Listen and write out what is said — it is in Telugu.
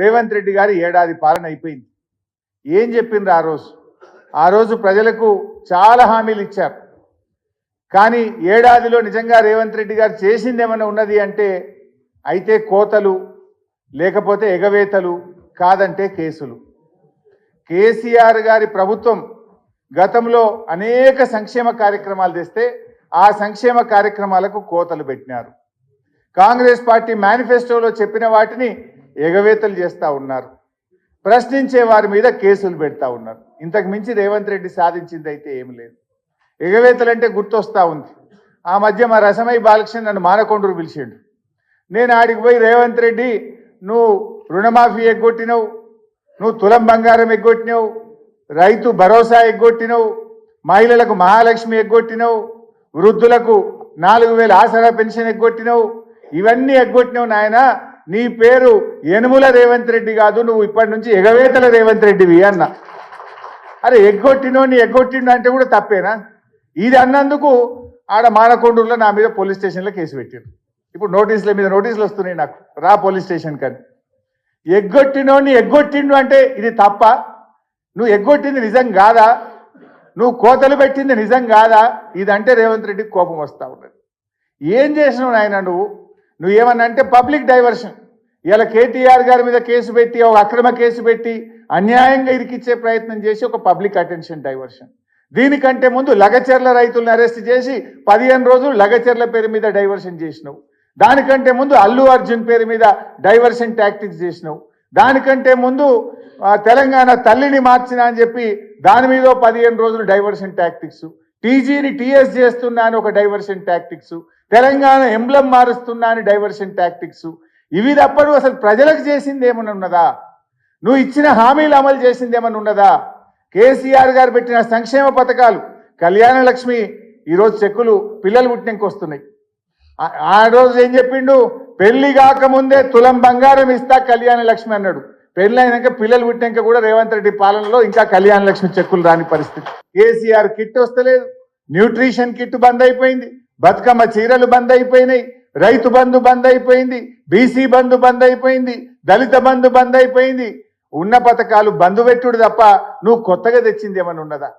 రేవంత్ రెడ్డి గారి ఏడాది పాలన అయిపోయింది. ఏం చెప్పిండ్రు ఆ రోజు? ఆ రోజు ప్రజలకు చాలా హామీలు ఇచ్చారు. కానీ ఏడాదిలో నిజంగా రేవంత్ రెడ్డి గారు చేసింది ఏమైనా ఉన్నది అంటే అయితే కోతలు లేకపోతే ఎగవేతలు కాదంటే కేసులు. కేసీఆర్ గారి ప్రభుత్వం గతంలో అనేక సంక్షేమ కార్యక్రమాలు తెస్తే ఆ సంక్షేమ కార్యక్రమాలకు కోతలు పెట్టినారు. కాంగ్రెస్ పార్టీ మేనిఫెస్టోలో చెప్పిన వాటిని ఎగవేతలు చేస్తూ ఉన్నారు. ప్రశ్నించే వారి మీద కేసులు పెడతా ఉన్నారు. ఇంతకు మించి రేవంత్ రెడ్డి సాధించింది అయితే ఏం లేదు. ఎగవేతలంటే గుర్తొస్తా ఉంది. ఆ మధ్య మా రసమై బాలకృష్ణ నన్ను మానకొండూరు పిలిచిండు. నేను ఆడికి పోయి రేవంత్ రెడ్డి నువ్వు రుణమాఫీ ఎగ్గొట్టినవు నువ్వు తులం బంగారం ఎగ్గొట్టినవు రైతు భరోసా ఎగ్గొట్టినవు మహిళలకు మహాలక్ష్మి ఎగ్గొట్టినవు వృద్ధులకు నాలుగు వేల ఆసరా పెన్షన్ ఎగ్గొట్టినవు ఇవన్నీ ఎగ్గొట్టినవు నాయన నీ పేరు యనుముల రేవంత్ రెడ్డి కాదు నువ్వు ఇప్పటి నుంచి ఎగవేతల రేవంత్ రెడ్డివి అన్న. అరే ఎగ్గొట్టినో నీ ఎగ్గొట్టిండు అంటే కూడా తప్పేనా? ఇది అన్నందుకు ఆడ మానకొండూరులో నా మీద పోలీస్ స్టేషన్లో కేసు పెట్టారు. ఇప్పుడు నోటీసుల మీద నోటీసులు వస్తున్నాయి నాకు. రా పోలీస్ స్టేషన్ కానీ ఎగ్గొట్టినోని ఎగ్గొట్టిండు అంటే ఇది తప్ప. నువ్వు ఎగ్గొట్టింది నిజం కాదా? నువ్వు కోతలు పెట్టింది నిజం కాదా? ఇదంటే రేవంత్ రెడ్డికి కోపం వస్తూ ఉన్నది. ఏం చేసినావు నాయన నువ్వు? నువ్వు ఏమన్నా అంటే పబ్లిక్ డైవర్షన్. ఇలా కేటీఆర్ గారి మీద కేసు పెట్టి ఒక అక్రమ కేసు పెట్టి అన్యాయంగా ఇరికిచ్చే ప్రయత్నం చేసి ఒక పబ్లిక్ అటెన్షన్ డైవర్షన్. దీనికంటే ముందు లగచెర్ల రైతులను అరెస్ట్ చేసి పదిహేను రోజులు లగచెర్ల పేరు మీద డైవర్షన్ చేసినావు. దానికంటే ముందు అల్లు అర్జున్ పేరు మీద డైవర్షన్ టాక్టిక్స్ చేసినావు. దానికంటే ముందు తెలంగాణ తల్లిని మార్చిన అని చెప్పి దాని మీద పదిహేను రోజులు డైవర్షన్ టాక్టిక్స్. టీజీని టీఎస్ చేస్తున్నా అని ఒక డైవర్షన్ టాక్టిక్స్. తెలంగాణ ఎంబ్లం మారుస్తున్నా అని డైవర్షన్ టాక్టిక్స్. ఇవి తప్పడు అసలు ప్రజలకు చేసింది ఏమన్నా ఉన్నదా? నువ్వు ఇచ్చిన హామీలు అమలు చేసింది ఏమన్నా ఉన్నదా? కేసీఆర్ గారు పెట్టిన సంక్షేమ పథకాలు కళ్యాణ లక్ష్మి ఈరోజు చెక్కులు పిల్లలు పుట్టినకి వస్తున్నాయి. ఆ- ఆ రోజు ఏం చెప్పిండు? పెళ్ళి కాకముందే తులం బంగారం ఇస్తా కళ్యాణ లక్ష్మి అన్నాడు. పెళ్ళి అయినాక పిల్లలు పుట్టినాక కూడా రేవంత్ రెడ్డి పాలనలో ఇంకా కళ్యాణ లక్ష్మి చెక్కులు రాని పరిస్థితి. కేసీఆర్ కిట్ వస్తలేదు. న్యూట్రిషన్ కిట్ బంద్ అయిపోయింది. బతుకమ్మ చీరలు బంద్ అయిపోయినాయి రైతు బంధు బంద్ అయిపోయింది బీసీ బంధు బంద్ అయిపోయింది దళిత బంధు బంద్ అయిపోయింది ఉన్న పథకాలు బంధు పెట్టుడు తప్ప నువ్వు కొత్తగా తెచ్చింది ఏమన్నా ఉన్నదా?